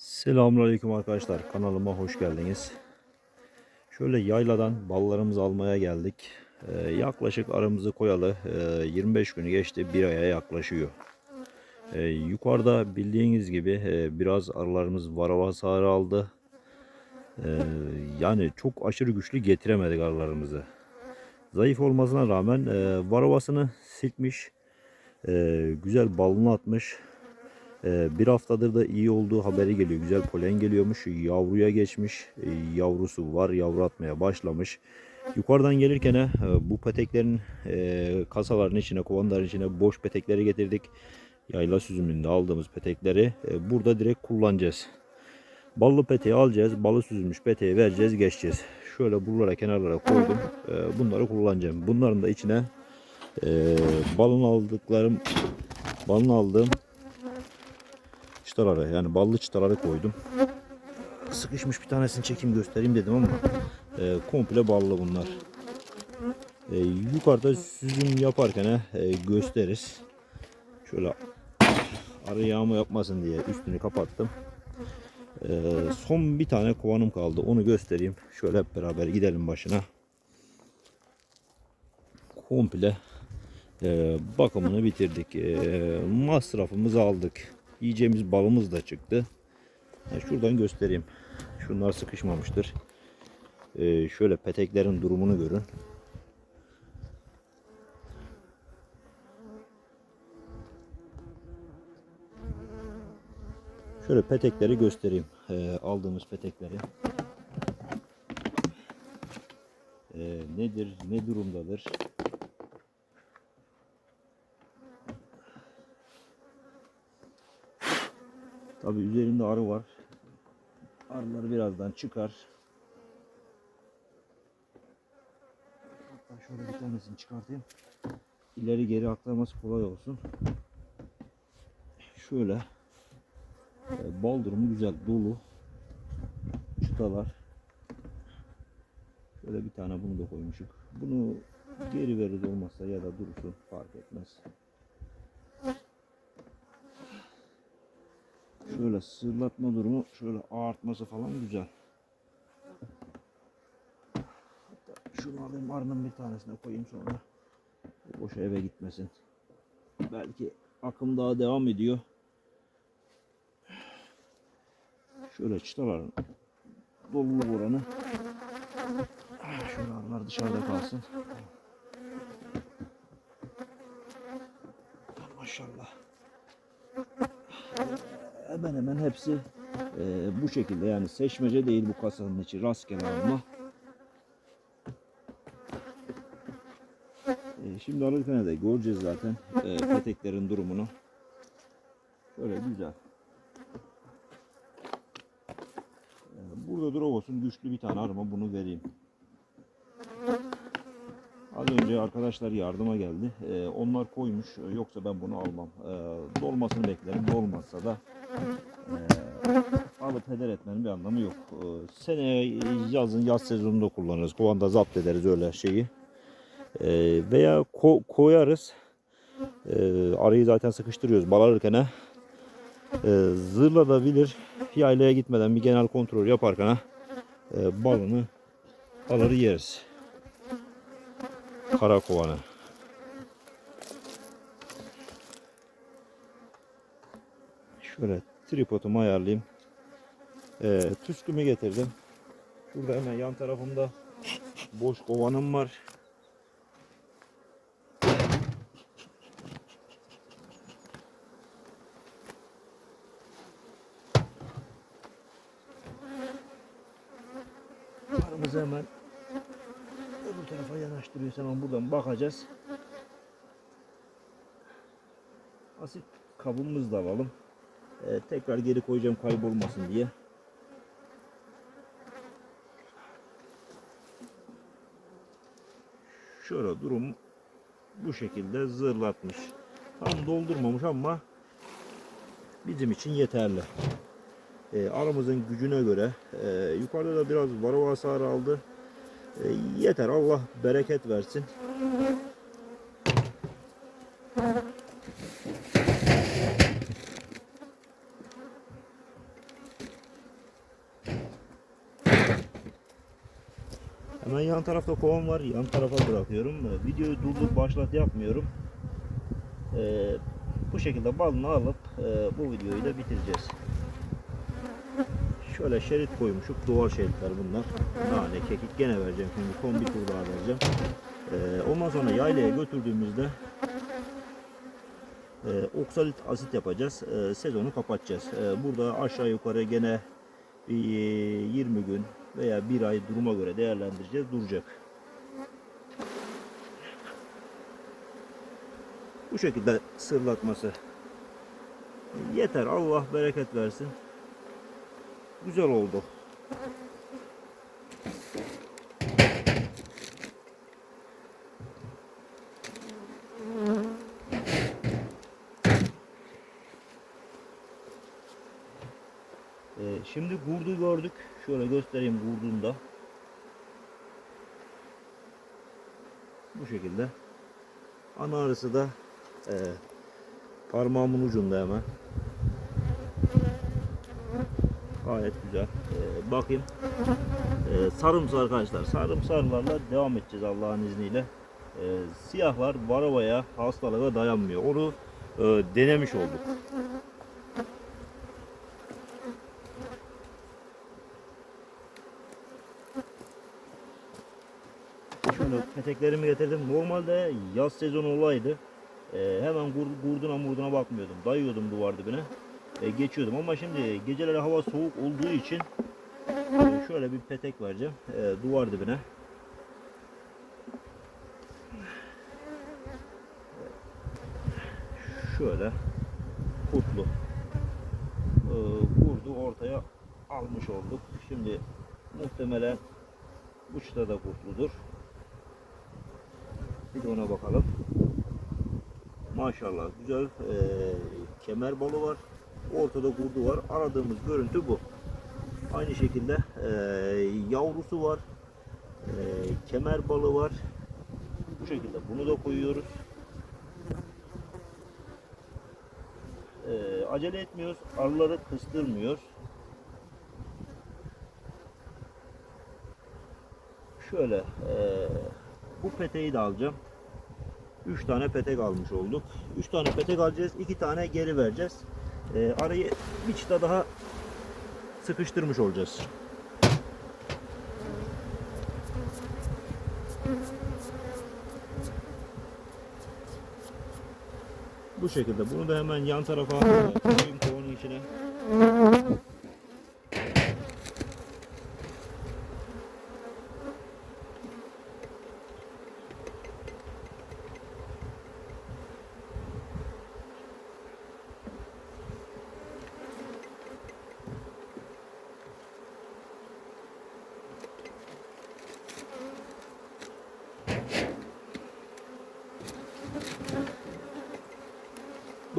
Selamünaleyküm arkadaşlar. Kanalıma hoş geldiniz. Şöyle yayladan ballarımızı almaya geldik. Ee, yaklaşık aramızı koyalı e, 25 günü geçti. Bir aya yaklaşıyor. Ee, yukarıda bildiğiniz gibi e, biraz arılarımız varava hasarı aldı. Ee, yani çok aşırı güçlü getiremedik arılarımızı. Zayıf olmasına rağmen e, varavasını silkmiş. E, güzel balını atmış. Ee, bir haftadır da iyi olduğu haberi geliyor. Güzel polen geliyormuş. Yavruya geçmiş. Ee, yavrusu var. Yavru atmaya başlamış. Yukarıdan gelirken e, bu peteklerin e, kasaların içine, kovanların içine boş petekleri getirdik. Yayla süzümünde aldığımız petekleri e, burada direkt kullanacağız. Ballı peteği alacağız. Balı süzülmüş peteği vereceğiz, geçeceğiz. Şöyle buralara kenarlara koydum. Bunları kullanacağım. Bunların da içine balın aldıklarım balın aldığım çıtaları yani ballı çıtaları koydum. Sıkışmış bir tanesini çekeyim göstereyim dedim ama e, komple ballı bunlar. E, yukarıda süzüm yaparken e, gösteririz. Şöyle arı yağma yapmasın diye üstünü kapattım. E, son bir tane kovanım kaldı. Onu göstereyim. Şöyle hep beraber gidelim başına. Komple e, bakımını bitirdik. E, masrafımızı aldık. Yiyeceğimiz balımız da çıktı. Şuradan göstereyim. Şunlar sıkışmamıştır. Ee, şöyle peteklerin durumunu görün. Şöyle petekleri göstereyim. Ee, aldığımız petekleri. Ee, nedir, ne durumdadır? Tabi üzerinde arı var. Arılar birazdan çıkar. Hatta şöyle bir tanesini çıkartayım. İleri geri aktarması kolay olsun. Şöyle e, bal durumu güzel dolu çıtalar. Şöyle bir tane bunu da koymuşuk. Bunu geri verir olmazsa ya da durursun fark etmez. Şöyle sırlatma durumu, şöyle ağartması falan güzel. Hatta şunu alayım arının bir tanesine koyayım sonra. Boşa eve gitmesin. Belki akım daha devam ediyor. Şöyle çıtaların doluluk oranı. Şöyle arılar dışarıda kalsın. Maşallah hemen hemen hepsi e, bu şekilde yani seçmece değil bu kasanın içi rastgele alma. E, şimdi alırken de göreceğiz zaten e, peteklerin durumunu. Şöyle güzel. E, burada dur olsun güçlü bir tane arıma bunu vereyim. Az önce arkadaşlar yardıma geldi. E, onlar koymuş. Yoksa ben bunu almam. E, dolmasını beklerim. Dolmazsa da e, alıp heder etmenin bir anlamı yok. E, seneye yazın yaz sezonunda kullanırız. Kovanda zapt ederiz öyle şeyi. E, veya ko- koyarız. E, arıyı zaten sıkıştırıyoruz bal alırken. E, zırladabilir. Yaylaya gitmeden bir genel kontrol yaparken e, balını alır yeriz. Kara Şöyle tripodumu ayarlayayım. Ee, tüskümü getirdim. Şurada hemen yan tarafımda boş kovanım var. Arımızı hemen öbür tarafa yanaştırıyoruz. Hemen buradan bakacağız. Asit kabımızı da alalım. Ee, tekrar geri koyacağım kaybolmasın diye. Şöyle durum bu şekilde zırlatmış. Tam doldurmamış ama bizim için yeterli. Ee, aramızın gücüne göre e, yukarıda da biraz varova hasarı aldı. E, yeter Allah bereket versin. Hemen yan tarafta kovan var. Yan tarafa bırakıyorum. Ee, Videoyu durdur başlat yapmıyorum. Ee, bu şekilde balını alıp e, bu videoyu da bitireceğiz. Şöyle şerit koymuşuk. Duvar şeritler bunlar. Nane, kekik gene vereceğim. Şimdi son bir tur daha vereceğim. Ee, ondan sonra yaylaya götürdüğümüzde e, oksalit asit yapacağız. E, sezonu kapatacağız. E, burada aşağı yukarı gene bir 20 gün veya bir ay duruma göre değerlendireceğiz. Duracak. Bu şekilde sırlatması. Yeter. Allah bereket versin. Güzel oldu. Şimdi gurdu gördük. Şöyle göstereyim gurdunu da. Bu şekilde. Ana arısı da e, parmağımın ucunda hemen. Gayet güzel. Ee, bakayım. Ee, sarımsı arkadaşlar. Sarımsarlarla devam edeceğiz Allah'ın izniyle. Ee, siyahlar varavaya hastalığa dayanmıyor. Onu e, denemiş olduk. Şöyle peteklerimi getirdim. Normalde yaz sezonu olaydı. e, hemen gur, gurduna murduna bakmıyordum. Dayıyordum duvar dibine. E, geçiyordum ama şimdi geceleri hava soğuk olduğu için e, şöyle bir petek vereceğim. e, duvar dibine. Şöyle kutlu. E, kurdu ortaya almış olduk. Şimdi muhtemelen uçta da kurtludur. Bir de ona bakalım. Maşallah güzel e, kemer balı var. Ortada kurdu var. Aradığımız görüntü bu. Aynı şekilde e, yavrusu var. E, kemer balı var. Bu şekilde bunu da koyuyoruz. E, acele etmiyoruz. Arıları kıstırmıyoruz. Şöyle e, bu peteği de alacağım. 3 tane petek almış olduk. 3 tane petek alacağız. 2 tane geri vereceğiz. E, arayı bir çıta daha sıkıştırmış olacağız. Bu şekilde. Bunu da hemen yan tarafa koyayım kovanın içine.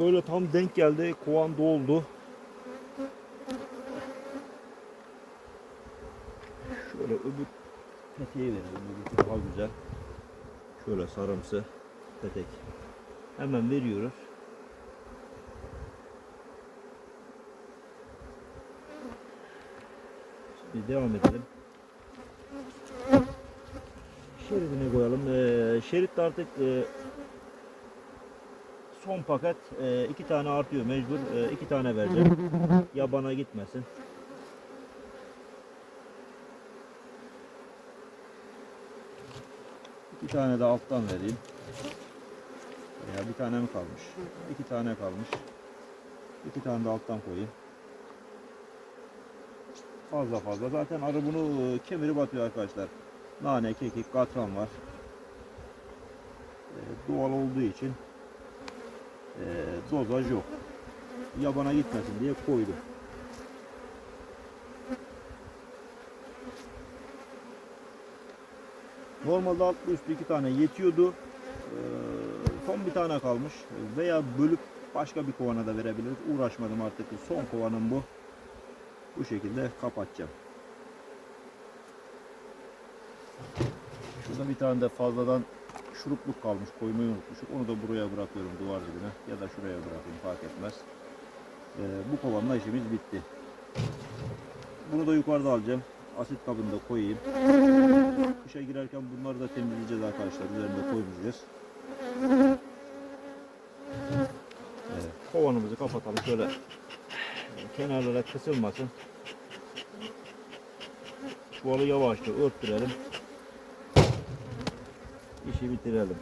Böyle tam denk geldi. Kovan doldu. Şöyle öbür peteği verelim. Öbürkü daha güzel. Şöyle sarımsı petek. Hemen veriyoruz. Şimdi devam edelim. Şeridine koyalım. Ee, şerit artık e, son paket e, iki tane artıyor mecbur e, iki tane vereceğim. Yabana gitmesin. İki tane de alttan vereyim. Ya bir tane mi kalmış? İki tane kalmış. İki tane de alttan koyayım. Fazla fazla. Zaten arı bunu e, kemirip atıyor arkadaşlar. Nane kekik katran var. E, doğal olduğu için e, dozaj yok. Yabana gitmesin diye koydum. Normalde altlı üstü iki tane yetiyordu. Ee, son bir tane kalmış. Veya bölüp başka bir kovana da verebiliriz. Uğraşmadım artık. Son kovanım bu. Bu şekilde kapatacağım. Şurada bir tane de fazladan şurupluk kalmış koymayı unutmuşum. Onu da buraya bırakıyorum duvar dibine ya da şuraya bırakayım fark etmez. Ee, bu kovanla işimiz bitti. Bunu da yukarıda alacağım. asit kabında koyayım. Kışa girerken bunları da temizleyeceğiz arkadaşlar. Üzerinde koymayacağız. Evet, kovanımızı kapatalım şöyle kenarlara kısılmasın. Çuvalı yavaşça örttürelim. İşi bitirelim.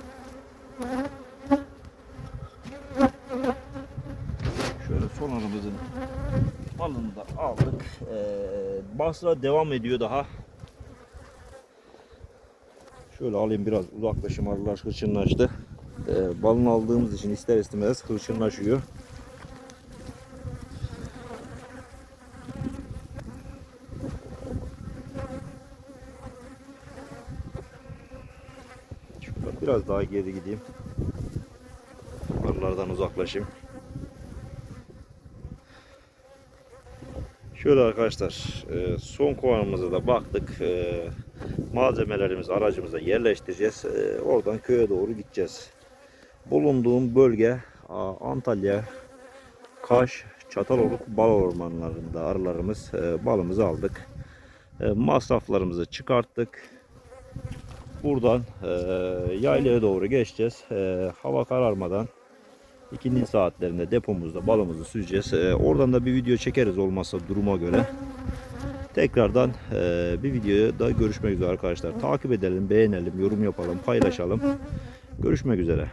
Şöyle sonarımızın balını da aldık. Ee, basra devam ediyor daha. Şöyle alayım biraz uzaklaşayım arılar hırçınlaştı. Ee, balını aldığımız için ister istemez hırçınlaşıyor. Şuradan biraz daha geri gideyim. Arılardan uzaklaşayım. Şöyle arkadaşlar e, son kovanımıza da baktık. E, Malzemelerimizi aracımıza yerleştireceğiz. E, Oradan köye doğru gideceğiz. Bulunduğum bölge Antalya, Kaş, Çataloluk bal ormanlarında arılarımız balımızı aldık. Masraflarımızı çıkarttık. Buradan e, yaylaya doğru geçeceğiz. E, hava kararmadan ikindi saatlerinde depomuzda balımızı süreceğiz. E, oradan da bir video çekeriz olmazsa duruma göre. Tekrardan e, bir videoda da görüşmek üzere arkadaşlar. Takip edelim, beğenelim, yorum yapalım, paylaşalım. Görüşmek üzere.